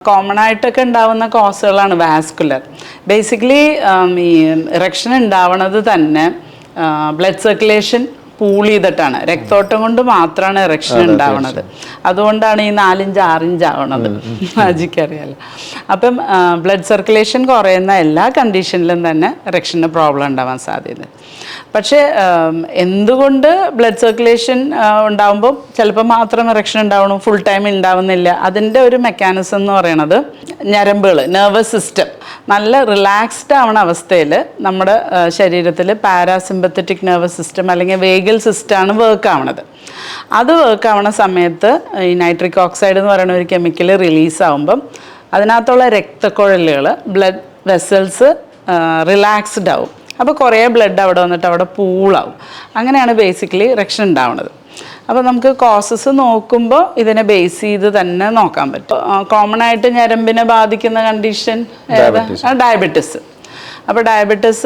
Common ആയിട്ടൊക്കെ ഉണ്ടാവുന്ന കോസുകളാണ് വാസ്കുലർ ബേസിക്കലി ഈ ഇറക്ഷൻ ഉണ്ടാവുന്നത് തന്നെ ബ്ലഡ് സർക്കുലേഷൻ പൂൾ ചെയ്തിട്ടാണ് രക്തോട്ടം കൊണ്ട് മാത്രമാണ് ഇറക്ഷൻ ഉണ്ടാവുന്നത് അതുകൊണ്ടാണ് ഈ നാലിഞ്ച് ആറിഞ്ച് ആവണത്. മാജിക്കറിയാലോ. അപ്പം ബ്ലഡ് സർക്കുലേഷൻ കുറയുന്ന എല്ലാ കണ്ടീഷനിലും തന്നെ ഇറക്ഷന് പ്രോബ്ലം ഉണ്ടാവാൻ സാധ്യത പക്ഷേ എന്തുകൊണ്ട് ബ്ലഡ് സർക്കുലേഷൻ ഉണ്ടാവുമ്പോൾ ചിലപ്പോൾ മാത്രം ഇറക്ഷൻ ഉണ്ടാവണം ഫുൾ ടൈം ഉണ്ടാവുന്നില്ല അതിന്റെ ഒരു മെക്കാനിസം എന്ന് പറയുന്നത് ഞരമ്പുകൾ നെർവസ് സിസ്റ്റം നല്ല റിലാക്സ്ഡ് ആവണ അവസ്ഥയിൽ നമ്മുടെ ശരീരത്തിൽ പാരാസിമ്പത്തറ്റിക് നെർവസ് സിസ്റ്റം അല്ലെങ്കിൽ വേഗൽ സിസ്റ്റമാണ് വർക്ക് ആവണത്. അത് വർക്ക് ആവണ സമയത്ത് ഈ നൈട്രിക് ഓക്സൈഡ് എന്ന് പറയുന്ന ഒരു കെമിക്കൽ റിലീസ് ആവുമ്പം അതിനകത്തുള്ള രക്തക്കുഴലുകൾ ബ്ലഡ് വെസൽസ് റിലാക്സ്ഡ് ആവും. അപ്പോൾ കുറേ ബ്ലഡ് അവിടെ വന്നിട്ട് അവിടെ പൂളാവും അങ്ങനെയാണ് ബേസിക്കലി റക്ഷൻ ഉണ്ടാവുന്നത് അപ്പോൾ നമുക്ക് കോസസ് നോക്കുമ്പോൾ ഇതിനെ ബേസ് ചെയ്ത് തന്നെ നോക്കാൻ പറ്റും. കോമൺ ആയിട്ട് ഞരമ്പിനെ ബാധിക്കുന്ന കണ്ടീഷൻ ഡയബറ്റിസ് അപ്പോൾ ഡയബറ്റിസ്